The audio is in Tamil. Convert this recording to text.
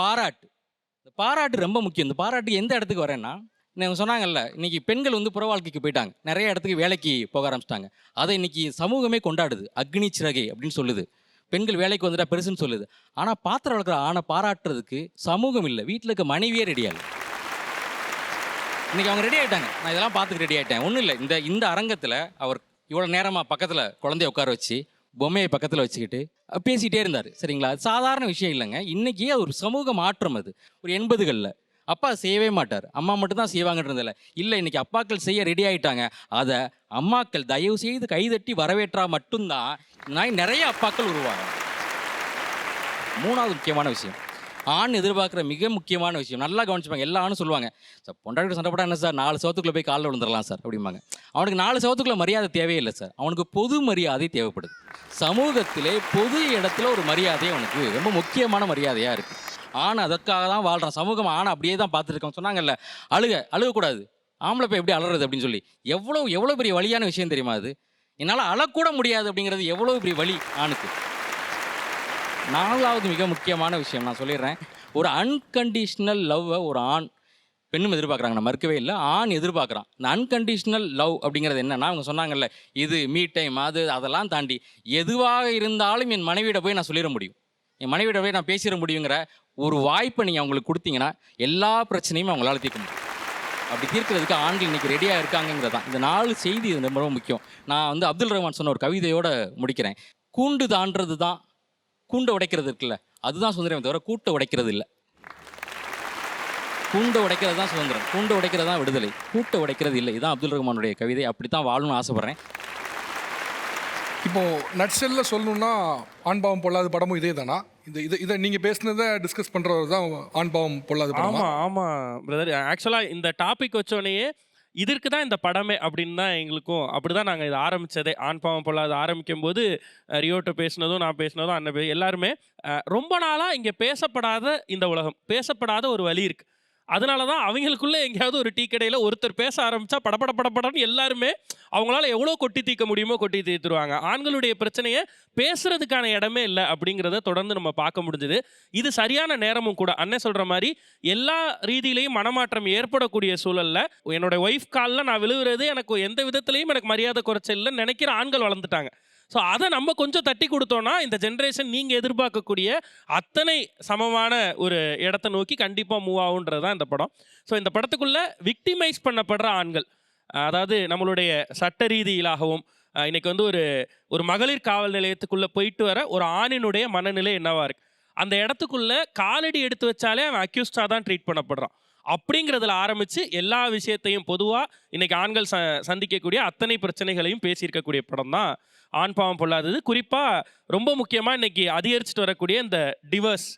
பாராட்டு. இந்த பாராட்டு ரொம்ப முக்கியம். இந்த பாராட்டு எந்த இடத்துக்கு வரேன்னா நான் சொன்னாங்கல்ல இன்னைக்கு பெண்கள் வந்து புற வாழ்க்கைக்கு போயிட்டாங்க. நிறைய இடத்துக்கு வேலைக்கு போக ஆரம்பிச்சிட்டாங்க. அதை இன்னைக்கு சமூகமே கொண்டாடுது. அக்னி சிறகை அப்படின்னு சொல்லுது. பெண்கள் வேலைக்கு வந்துட்டா பெருசுன்னு சொல்லுது. ஆனால் பாத்திரம் வளர்க்குற ஆணை பாராட்டுறதுக்கு சமூகம் இல்லை. வீட்டில் இருக்க மனைவியே ரெடி ஆகும் இன்னைக்கு அவங்க ரெடி ஆகிட்டாங்க நான் இதெல்லாம் பார்த்துக்கு ரெடி ஆகிட்டேன் ஒன்றும் இல்லை. இந்த இந்த அரங்கத்தில் அவர் இவ்வளோ நேரமாக பக்கத்தில் குழந்தைய உட்கார வச்சு பொம்மையை பக்கத்தில் வச்சுக்கிட்டு பேசிகிட்டே இருந்தார். சரிங்களா? சாதாரண விஷயம் இல்லைங்க. இன்றைக்கி அது ஒரு சமூக மாற்றம் அது. ஒரு எண்பதுகளில். அப்பா செய்யவே மாட்டார். அம்மா மட்டும்தான் செய்வாங்கன்றதில்ல இல்லை. இன்றைக்கி அப்பாக்கள் செய்ய ரெடி ஆகிட்டாங்க அதை அம்மாக்கள் தயவு செய்து கைதட்டி வரவேற்றா மட்டும்தான் நான் நிறைய அப்பாக்கள் உருவாங்க. மூணாவது முக்கியமான விஷயம். ஆண் எதிர்பார்க்குற மிக முக்கியமான விஷயம். நல்லா கவனிச்சுப்பாங்க. எல்லா ஆணும் சொல்லுவாங்க சார் பொண்டாட்டி சண்டை போட்டால் என்ன சார்? நாலு சோத்துக்குள்ளே போய் காலில் விழுந்துடலாம் சார். அப்படிம்பாங்க. அவனுக்கு நாலு சவத்துக்குள்ள மரியாதை தேவையில்லை சார் அவனுக்கு பொது மரியாதை தேவைப்படுது. சமூகத்திலே பொது இடத்துல ஒரு மரியாதை அவனுக்கு ரொம்ப முக்கியமான மரியாதையாக இருக்குது ஆண் அதற்காக தான் வாழ்கிறான் சமூகம் ஆணை அப்படியே தான் பார்த்துருக்கோம் சொன்னாங்கல்ல அழுக அழுகக்கூடாது. ஆம்பளை போய் எப்படி அலறது அப்படின்னு சொல்லி. எவ்வளோ எவ்வளோ பெரிய வலியான விஷயம் தெரியுமா அது? என்னால் அழக்கூட முடியாது அப்படிங்கிறது எவ்வளோ பெரிய வலி ஆணுக்கு. நாலாவது மிக முக்கியமான விஷயம் நான் சொல்லிடுறேன். ஒரு அன்கண்டிஷ்னல் லவ்வை ஒரு ஆண் பெண்ணும் எதிர்பார்க்குறாங்க நான் மறுக்கவே இல்லை. ஆண் எதிர்பார்க்குறான். இந்த அன்கண்டிஷனல் லவ் அப்படிங்கிறது என்னன்னா அவங்க சொன்னாங்கல்ல இது மீ டைம் அது அதெல்லாம் தாண்டி எதுவாக இருந்தாலும் என் மனைவியிட போய் நான் சொல்லிட முடியும். என் மனைவியிட போய் நான் பேசிட முடியுங்கிற ஒரு வாய்ப்பை நீங்கள் அவங்களுக்கு கொடுத்தீங்கன்னா எல்லா பிரச்சனையும் அவங்களால தீர்க்க முடியும். அப்படி தீர்க்கிறதுக்கு ஆண்கள் இன்னைக்கு ரெடியாக இருக்காங்கிறது தான். இந்த நாலு செய்தி இது ரொம்ப ரொம்ப முக்கியம். நான் வந்து அப்துல் ரஹ்மான் சொன்ன ஒரு கவிதையோட முடிக்கிறேன். கூண்டு தாண்டது தான் கூண்டை உடைக்கிறது இருக்குல்ல அதுதான் சுதந்திரம் தவிர கூட்டை உடைக்கிறது இல்லை. கூண்டை உடைக்கிறது தான் சுதந்திரம். கூண்டை உடைக்கிறது தான் விடுதலை. கூட்டை உடைக்கிறது இல்லை. இதுதான் அப்துல் ரஹ்மானுடைய கவிதை. அப்படி தான் வாழணும்னு ஆசைப்பட்றேன். இப்போ நட்சல்ல சொல்லணும்னா ஆண்பாவம் பொல்லாத படமும் இதே தானா இந்த இதை இதை நீங்கள் பேசுனதை டிஸ்கஸ் பண்ணுறவர் தான் ஆண்பாவம் பொல்லாத படமா? ஆமா ஆமா பிரதர் ஆக்சுவலா இந்த டாபிக் வச்சோடனேயே இதற்கு தான் இந்த படமே அப்படின்னு தான் எங்களுக்கும் அப்படிதான் நாங்க இதை ஆரம்பிச்சதே. ஆண் பாவம் பொல்லாத ஆரம்பிக்கும் போது ரியோட்ட பேசினதும் நான் பேசினதும் அண்ணன் எல்லாருமே ரொம்ப நாளா இங்க பேசப்படாத இந்த உலகம். பேசப்படாத ஒரு வழி இருக்கு. அதனால தான் அவங்களுக்குள்ளே எங்கேயாவது ஒரு டீ கடையில் ஒருத்தர் பேச ஆரம்பித்தா படபட படபடன்னு எல்லாருமே அவங்களால எவ்வளோ கொட்டி தீர்க்க முடியுமோ கொட்டி தீர்த்துருவாங்க ஆண்களுடைய பிரச்சனையை பேசுறதுக்கான இடமே இல்லை அப்படிங்கிறத தொடர்ந்து நம்ம பார்க்க முடிஞ்சுது. இது சரியான நேரமும் கூட. அண்ணன் சொல்கிற மாதிரி எல்லா ரீதியிலையும் மனமாற்றம் ஏற்படக்கூடிய சூழல்ல என்னோட ஒய்ஃப் காலில் நான் விழுகிறது எனக்கு எந்த விதத்துலையும் எனக்கு மரியாதை குறைச்சல் இல்லைன்னு நினைக்கிற ஆண்கள் வளர்ந்துட்டாங்க. ஸோ அதை நம்ம கொஞ்சம் தட்டி கொடுத்தோம்னா இந்த ஜென்ரேஷன் நீங்கள் எதிர்பார்க்கக்கூடிய அத்தனை சமமான ஒரு இடத்த நோக்கி கண்டிப்பாக மூவ் ஆகுன்றது தான் இந்த படம். ஸோ இந்த படத்துக்குள்ளே விக்டிமைஸ் பண்ணப்படுற ஆண்கள் அதாவது நம்மளுடைய சட்ட ரீதியிலாகவும் இன்றைக்கி இன்னைக்கு வந்து ஒரு ஒரு மகளிர் காவல் நிலையத்துக்குள்ளே போயிட்டு வர ஒரு ஆணினுடைய மனநிலை என்னவாக இருக்குது அந்த இடத்துக்குள்ளே காலடி எடுத்து வச்சாலே அவன் அக்யூஸ்டாக தான் ட்ரீட் பண்ணப்படுறான். அப்படிங்கிறதுல ஆரம்பிச்சு எல்லா விஷயத்தையும் பொதுவா இன்னைக்கு ஆண்கள் ச சந்திக்கக்கூடிய அத்தனை பிரச்சனைகளையும் பேசியிருக்கக்கூடிய படம் தான் ஆண் பாவம் பொல்லாதது. குறிப்பா ரொம்ப முக்கியமா இன்னைக்கு அதிகரிச்சுட்டு வரக்கூடிய இந்த டிவர்ஸ்